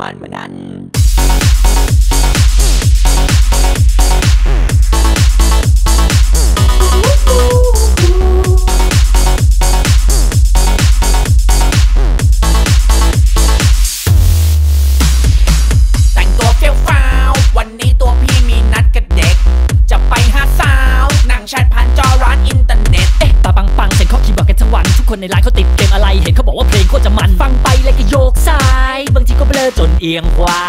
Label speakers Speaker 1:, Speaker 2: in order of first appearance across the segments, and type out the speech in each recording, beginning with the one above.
Speaker 1: มันมันนั่น
Speaker 2: ในร้านเขาติดเกมอะไร เห็นเขาบอกว่าเพลงโคตรจะมัน ฟังไปแล้วก็โยกซ้าย บางทีก็เบลอจนเอียงขวา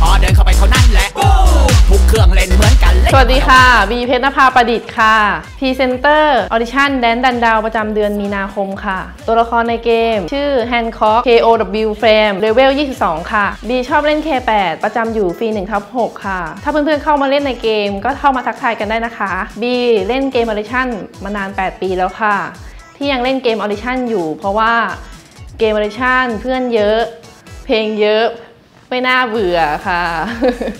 Speaker 3: พอเดินเข้าไปเท่านั้นแหละทุกเครื่องเล่นเหมือนกัน
Speaker 4: สวัสดีค่ะ บีเพชรนภาประดิษฐ์ค่ะพรีเซนเตอร์ออดิชั่นแดนดันดาวประจำเดือนมีนาคมค่ะ ตัวละครในเกม ชื่อ Hancock KOW Frame Level 22 ค่ะ บีชอบเล่น K8 ประจำอยู่ฟรี1ทับ6ค่ะ ถ้าเพื่อนๆเข้ามาเล่นในเกมก็เข้ามาทักทายกันได้นะคะ บีเล่นเกมออดิชั่นมานาน 8 ปีแล้วค่ะ ที่ยังเล่นเกมออดิชั่นอยู่ เพราะว่าเกมออดิชั่นเพื่อนเยอะ เพลงเยอะไม่น่าเบื่อค่ะ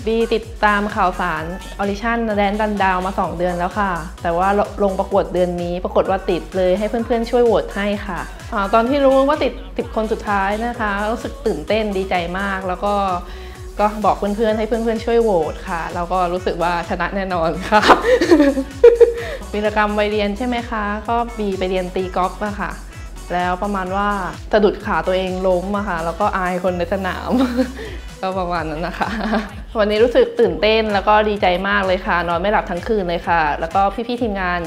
Speaker 4: บีติดตามข่าวสารออดิชั่นแดนดันดาวมา 2 เดือนแล้วค่ะ แต่ว่าลงประกวดเดือนนี้ ปรากฏว่าติดเลยให้เพื่อนๆ ช่วยโหวตให้ค่ะอตอนที่รู้ว่าติดติดคนสุดท้ายนะคะ รู้สึกตื่นเต้นดีใจมาก แล้วก็ก็บอกเพื่อนๆ ให้เพื่อนๆ ช่วยโหวตค่ะ แล้วก็รู้สึกว่าชนะแน่นอนค่ะ วีรกรรมวัยเรียนใช่ไหมคะ ก็บีไปเรียนตีกอล์ฟอะค่ะ แล้วประมาณว่าสะดุดขาตัวเองล้มอะค่ะ แล้วก็อายคนในสนาม ก็ประมาณนั้นนะคะ วันนี้รู้สึกตื่นเต้นแล้วก็ดีใจมากเลยค่ะ นอนไม่หลับทั้งคืนเลยค่ะ แล้วก็พี่ๆทีมงาน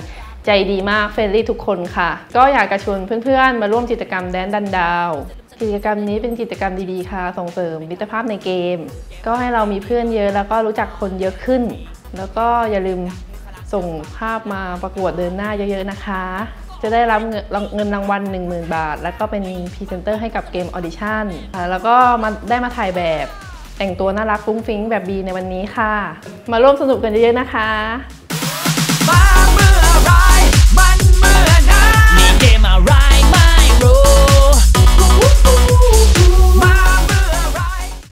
Speaker 4: ใจดีมากเฟรนลี่ทุกคนค่ะ ก็อยากจะชวนเพื่อนๆ มาร่วมกิจกรรมแดนดันดาวกิจกรรมนี้เป็นกิจกรรมดีๆค่ะ ส่งเสริมมิตรภาพในเกม ก็ให้เรามีเพื่อนเยอะแล้วก็รู้จักคนเยอะขึ้น แล้วก็อย่าลืม ส่งภาพมาประกวดเดินหน้าเยอะๆนะคะ จะได้รับเงินรางวัล 10,000 บาท แล้วก็เป็นพรีเซนเตอร์ให้กับเกมออดิชั่นแล้วก็มาได้มาถ่ายแบบแต่งตัวน่ารักฟุ้งฟิ้งแบบบีในวันนี้ค่ะ มาร่วมสนุกกันเยอะๆนะคะ